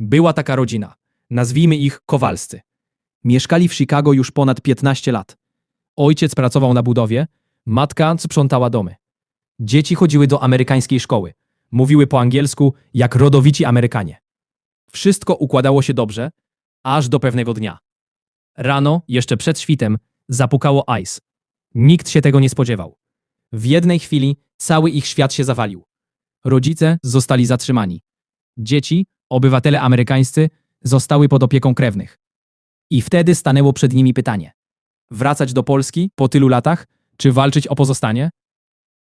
Była taka rodzina. Nazwijmy ich Kowalscy. Mieszkali w Chicago już ponad 15 lat. Ojciec pracował na budowie, matka sprzątała domy. Dzieci chodziły do amerykańskiej szkoły. Mówiły po angielsku jak rodowici Amerykanie. Wszystko układało się dobrze, aż do pewnego dnia. Rano, jeszcze przed świtem, zapukało Ice. Nikt się tego nie spodziewał. W jednej chwili cały ich świat się zawalił. Rodzice zostali zatrzymani. Dzieci, obywatele amerykańscy, zostały pod opieką krewnych. I wtedy stanęło przed nimi pytanie: wracać do Polski po tylu latach, czy walczyć o pozostanie?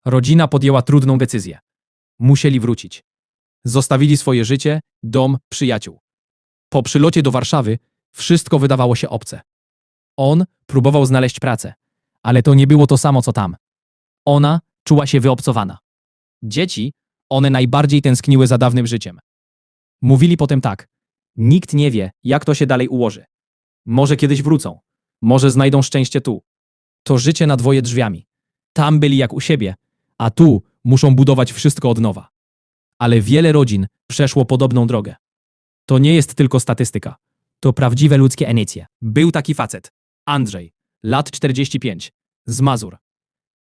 Rodzina podjęła trudną decyzję. Musieli wrócić. Zostawili swoje życie, dom, przyjaciół. Po przylocie do Warszawy wszystko wydawało się obce. On próbował znaleźć pracę, ale to nie było to samo co tam. Ona czuła się wyobcowana. Dzieci, one najbardziej tęskniły za dawnym życiem. Mówili potem tak: Nikt nie wie, jak to się dalej ułoży. Może kiedyś wrócą, może znajdą szczęście tu. To życie na dwoje drzwiami. Tam byli jak u siebie, a tu muszą budować wszystko od nowa. Ale wiele rodzin przeszło podobną drogę. To nie jest tylko statystyka. To prawdziwe ludzkie enicje. Był taki facet, Andrzej, lat 45, z Mazur.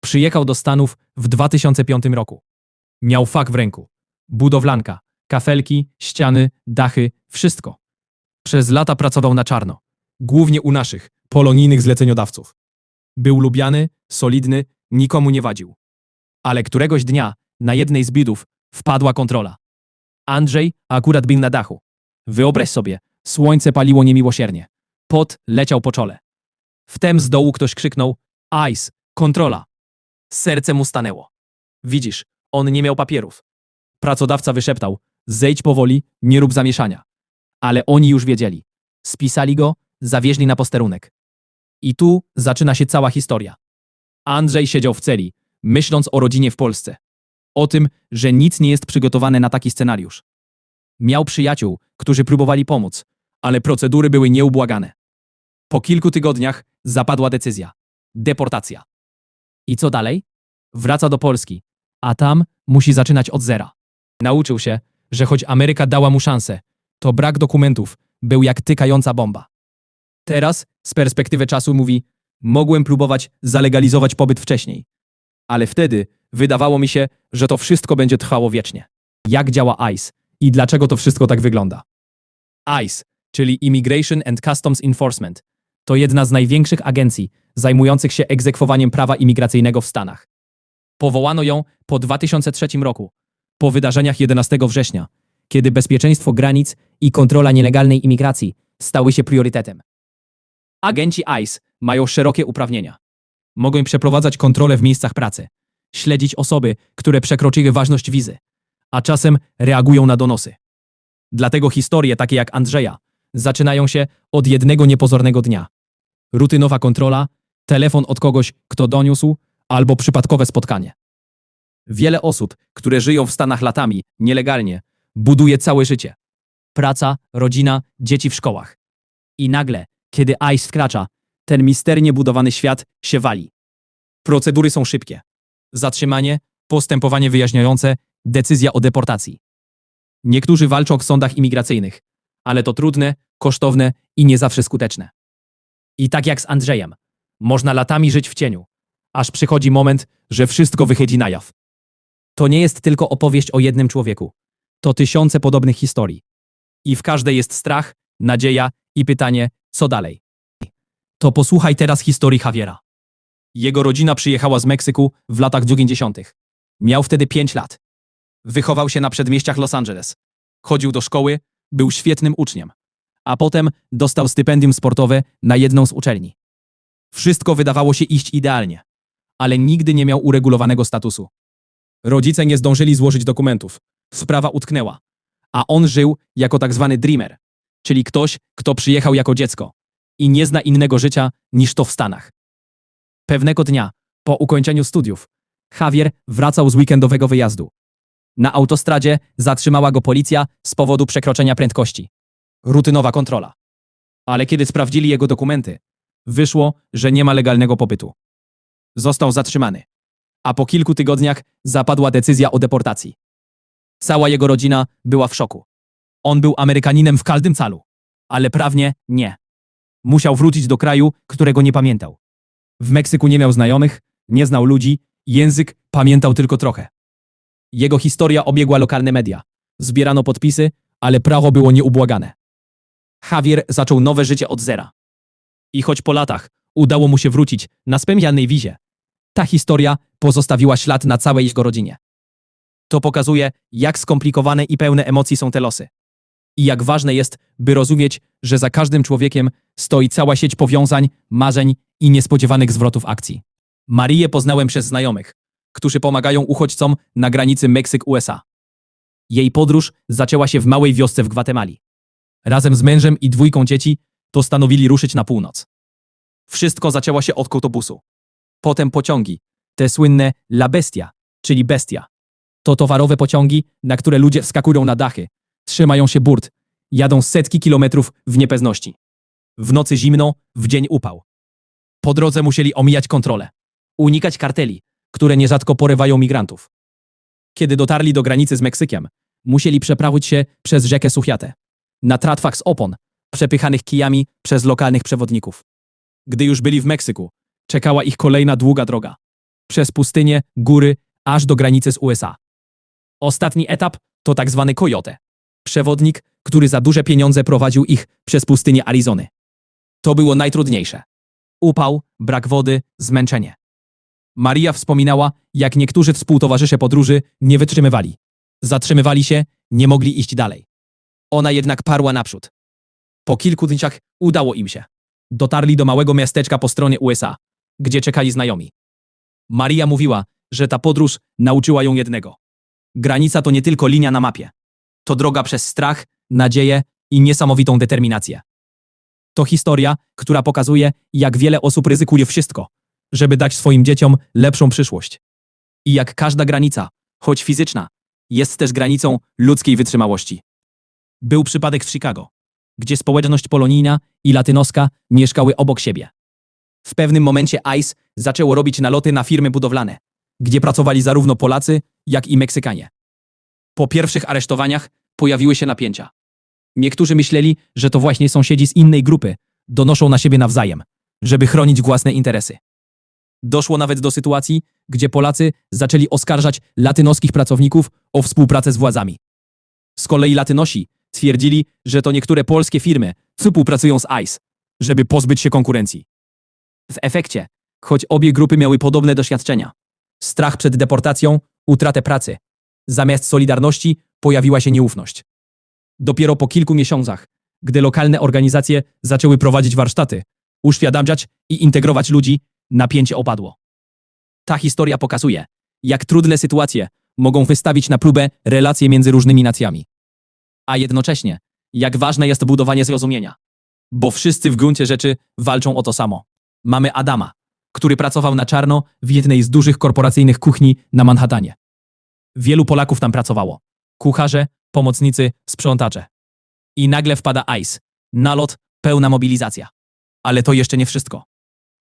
Przyjechał do Stanów w 2005 roku. Miał fak w ręku. Budowlanka, kafelki, ściany, dachy, wszystko. Przez lata pracował na czarno. Głównie u naszych, polonijnych zleceniodawców. Był lubiany, solidny, nikomu nie wadził. Ale któregoś dnia na jednej z bidów wpadła kontrola. Andrzej akurat był na dachu. Wyobraź sobie, słońce paliło niemiłosiernie. Pot leciał po czole. Wtem z dołu ktoś krzyknął: Ice, kontrola. Serce mu stanęło. Widzisz, on nie miał papierów. Pracodawca wyszeptał: Zejdź powoli, nie rób zamieszania. Ale oni już wiedzieli. Spisali go, zawieźli na posterunek. I tu zaczyna się cała historia. Andrzej siedział w celi, myśląc o rodzinie w Polsce. O tym, że nic nie jest przygotowane na taki scenariusz. Miał przyjaciół, którzy próbowali pomóc, ale procedury były nieubłagane. Po kilku tygodniach zapadła decyzja deportacja. I co dalej? Wraca do Polski, a tam musi zaczynać od zera. Nauczył się, że choć Ameryka dała mu szansę, to brak dokumentów był jak tykająca bomba. Teraz, z perspektywy czasu, mówi: Mogłem próbować zalegalizować pobyt wcześniej. Ale wtedy wydawało mi się, że to wszystko będzie trwało wiecznie. Jak działa ICE i dlaczego to wszystko tak wygląda? ICE, czyli Immigration and Customs Enforcement, to jedna z największych agencji zajmujących się egzekwowaniem prawa imigracyjnego w Stanach. Powołano ją po 2003 roku, po wydarzeniach 11 września, kiedy bezpieczeństwo granic i kontrola nielegalnej imigracji stały się priorytetem. Agenci ICE mają szerokie uprawnienia. Mogą przeprowadzać kontrolę w miejscach pracy, śledzić osoby, które przekroczyły ważność wizy, a czasem reagują na donosy. Dlatego historie takie jak Andrzeja zaczynają się od jednego niepozornego dnia. Rutynowa kontrola, telefon od kogoś, kto doniósł, albo przypadkowe spotkanie. Wiele osób, które żyją w Stanach latami, nielegalnie, buduje całe życie. Praca, rodzina, dzieci w szkołach. I nagle, kiedy ICE wkracza, ten misternie budowany świat się wali. Procedury są szybkie. Zatrzymanie, postępowanie wyjaśniające, decyzja o deportacji. Niektórzy walczą w sądach imigracyjnych, ale to trudne, kosztowne i nie zawsze skuteczne. I tak jak z Andrzejem, można latami żyć w cieniu, aż przychodzi moment, że wszystko wychodzi na jaw. To nie jest tylko opowieść o jednym człowieku. To tysiące podobnych historii. I w każdej jest strach, nadzieja i pytanie, co dalej. To posłuchaj teraz historii Javiera. Jego rodzina przyjechała z Meksyku w latach 90. Miał wtedy 5 lat. Wychował się na przedmieściach Los Angeles. Chodził do szkoły, był świetnym uczniem. A potem dostał stypendium sportowe na jedną z uczelni. Wszystko wydawało się iść idealnie, ale nigdy nie miał uregulowanego statusu. Rodzice nie zdążyli złożyć dokumentów. Sprawa utknęła. A on żył jako tak zwany dreamer, czyli ktoś, kto przyjechał jako dziecko i nie zna innego życia niż to w Stanach. Pewnego dnia, po ukończeniu studiów, Javier wracał z weekendowego wyjazdu. Na autostradzie zatrzymała go policja z powodu przekroczenia prędkości. Rutynowa kontrola. Ale kiedy sprawdzili jego dokumenty, wyszło, że nie ma legalnego pobytu. Został zatrzymany. A po kilku tygodniach zapadła decyzja o deportacji. Cała jego rodzina była w szoku. On był Amerykaninem w każdym calu, ale prawnie nie. Musiał wrócić do kraju, którego nie pamiętał. W Meksyku nie miał znajomych, nie znał ludzi, język pamiętał tylko trochę. Jego historia obiegła lokalne media. Zbierano podpisy, ale prawo było nieubłagane. Javier zaczął nowe życie od zera. I choć po latach udało mu się wrócić na spędzianej wizie, ta historia pozostawiła ślad na całej jego rodzinie. To pokazuje, jak skomplikowane i pełne emocji są te losy. I jak ważne jest, by rozumieć, że za każdym człowiekiem stoi cała sieć powiązań, marzeń i niespodziewanych zwrotów akcji. Marię poznałem przez znajomych, którzy pomagają uchodźcom na granicy Meksyk-USA. Jej podróż zaczęła się w małej wiosce w Gwatemali. Razem z mężem i dwójką dzieci postanowili ruszyć na północ. Wszystko zaczęło się od autobusu. Potem pociągi, te słynne La Bestia, czyli bestia. To towarowe pociągi, na które ludzie wskakują na dachy, trzymają się burt, jadą setki kilometrów w niepewności. W nocy zimno, w dzień upał. Po drodze musieli omijać kontrolę, unikać karteli, które nierzadko porywają migrantów. Kiedy dotarli do granicy z Meksykiem, musieli przeprawić się przez rzekę Suchiatę, na tratwach z opon, przepychanych kijami przez lokalnych przewodników. Gdy już byli w Meksyku, czekała ich kolejna długa droga. Przez pustynię, góry, aż do granicy z USA. Ostatni etap to tak zwany Coyote. Przewodnik, który za duże pieniądze prowadził ich przez pustynię Arizony. To było najtrudniejsze. Upał, brak wody, zmęczenie. Maria wspominała, jak niektórzy współtowarzysze podróży nie wytrzymywali. Zatrzymywali się, nie mogli iść dalej. Ona jednak parła naprzód. Po kilku dniach udało im się. Dotarli do małego miasteczka po stronie USA, gdzie czekali znajomi. Maria mówiła, że ta podróż nauczyła ją jednego. Granica to nie tylko linia na mapie. To droga przez strach, nadzieję i niesamowitą determinację. To historia, która pokazuje, jak wiele osób ryzykuje wszystko, żeby dać swoim dzieciom lepszą przyszłość. I jak każda granica, choć fizyczna, jest też granicą ludzkiej wytrzymałości. Był przypadek w Chicago, gdzie społeczność polonijna i latynoska mieszkały obok siebie. W pewnym momencie ICE zaczęło robić naloty na firmy budowlane, gdzie pracowali zarówno Polacy, jak i Meksykanie. Po pierwszych aresztowaniach pojawiły się napięcia. Niektórzy myśleli, że to właśnie sąsiedzi z innej grupy donoszą na siebie nawzajem, żeby chronić własne interesy. Doszło nawet do sytuacji, gdzie Polacy zaczęli oskarżać latynoskich pracowników o współpracę z władzami. Z kolei latynosi twierdzili, że to niektóre polskie firmy współpracują z ICE, żeby pozbyć się konkurencji. W efekcie, choć obie grupy miały podobne doświadczenia, strach przed deportacją, utratę pracy, zamiast solidarności pojawiła się nieufność. Dopiero po kilku miesiącach, gdy lokalne organizacje zaczęły prowadzić warsztaty, uświadamiać i integrować ludzi, napięcie opadło. Ta historia pokazuje, jak trudne sytuacje mogą wystawić na próbę relacje między różnymi nacjami. A jednocześnie, jak ważne jest budowanie zrozumienia. Bo wszyscy w gruncie rzeczy walczą o to samo. Mamy Adama, który pracował na czarno w jednej z dużych korporacyjnych kuchni na Manhattanie. Wielu Polaków tam pracowało. Kucharze, pomocnicy, sprzątacze. I nagle wpada ICE. Nalot, pełna mobilizacja. Ale to jeszcze nie wszystko.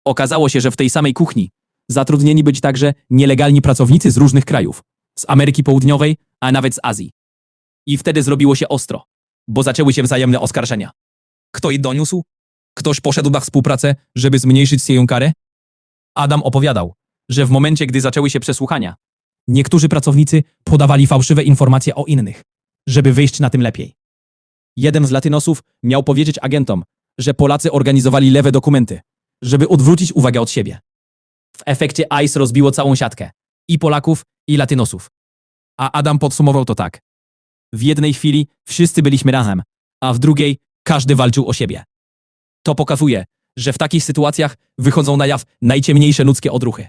Okazało się, że w tej samej kuchni zatrudnieni być także nielegalni pracownicy z różnych krajów. Z Ameryki Południowej, a nawet z Azji. I wtedy zrobiło się ostro, bo zaczęły się wzajemne oskarżenia. Kto jej doniósł? Ktoś poszedł na współpracę, żeby zmniejszyć swoją karę? Adam opowiadał, że w momencie, gdy zaczęły się przesłuchania, niektórzy pracownicy podawali fałszywe informacje o innych, żeby wyjść na tym lepiej. Jeden z latynosów miał powiedzieć agentom, że Polacy organizowali lewe dokumenty, żeby odwrócić uwagę od siebie. W efekcie ICE rozbiło całą siatkę i Polaków, i latynosów. A Adam podsumował to tak. W jednej chwili wszyscy byliśmy razem, a w drugiej każdy walczył o siebie. To pokazuje, że w takich sytuacjach wychodzą na jaw najciemniejsze ludzkie odruchy.